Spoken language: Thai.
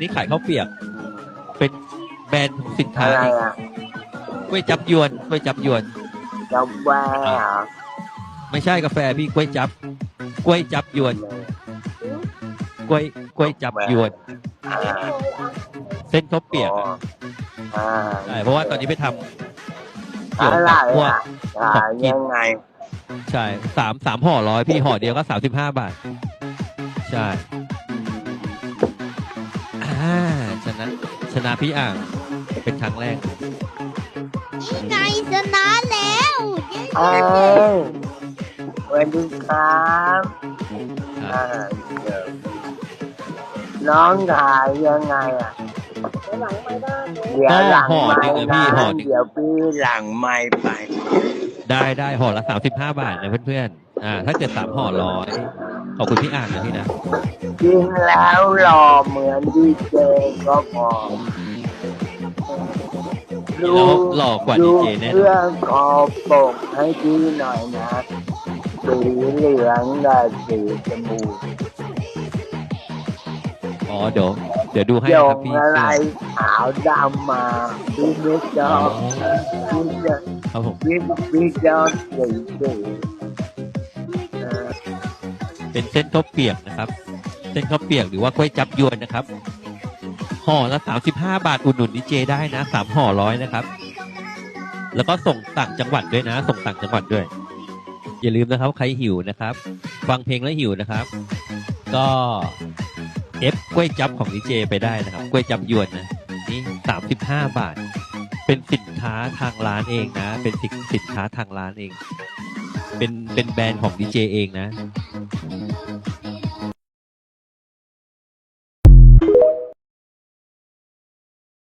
นี่ขายข้าวเปียก เป็นแบรนด์ของสินค้าอะไรเองอะกล้วยจับยวนกล้วยจับยวนเจ้าแว่เหรอไม่ใช่กาแฟพี่กล้วยจับกล้วยจับยวนกล้วยกล้วยจับยวนอ่าเส้นข้าวเปียกอ๋ออะอ่าใช่เพราะว่าตอนนี้ไปทำเกี่ยวอะไรกับพวกอะขายยังไงใช่สามสามห่อร้อยพี่ห่อเดียวก็สามสิบห้าบาท ใช่ อ่าชนะชนะพี่อ่างเป็นครั้งแรก นี่ไงชนะแล้วเย้เอ้ยสวัสดีครับครับอ่าเดี๋ยวน้องขายยังไงอะเดี๋ยวหลังห่อไม้หนึ่งอะพี่นะห่อหนึ่ง เดี๋ยวพี่หลังไม้ไป ได้ได้ห่อละสามสิบห้าบาทนะเพื่อนๆอ่าถ้าเกิดสามห่อร้อยขอบคุณพี่อ่างนะพี่นะ กินแล้วหล่อเหมือนดีเจก็พอแล้วหล่อกว่าดีเจแน่นเครื่ออนงคอปกให้พี่หน่อยนะสีเหลืองกับสีชมพูอ๋อเดี๋ยวเดี๋ยวดูให้โยนะครังบพี่อะไรขาวดำมาพี่ไม่ชอ๋ออบพี่จะครับผมพี่พี่ชอบสีสีเออเป็นเส้นข้าวเปียกนะครับเส้นข้าวเปียกหรือว่ากล้วยจับยวนนะครับห่อละสามสิบห้าบาทอุดหนุนดีเจได้นะสามห่อร้อยนะครับ แล้วก็ส่งต่างจังหวัดด้วยนะ ส่งต่างจังหวัดด้วย อย่าลืมนะครับ ใครหิวนะครับ ฟังเพลงแล้วหิวนะครับ ก็เอฟกล้วยจับของดีเจไปได้นะครับกล้วยจับยวนนะนี่สามสิบห้าบาท เป็นสินค้าทางร้านเองนะ เป็นสินสินค้าทางร้านเอง เป็นเป็นแบรนด์ของดีเจเองนะ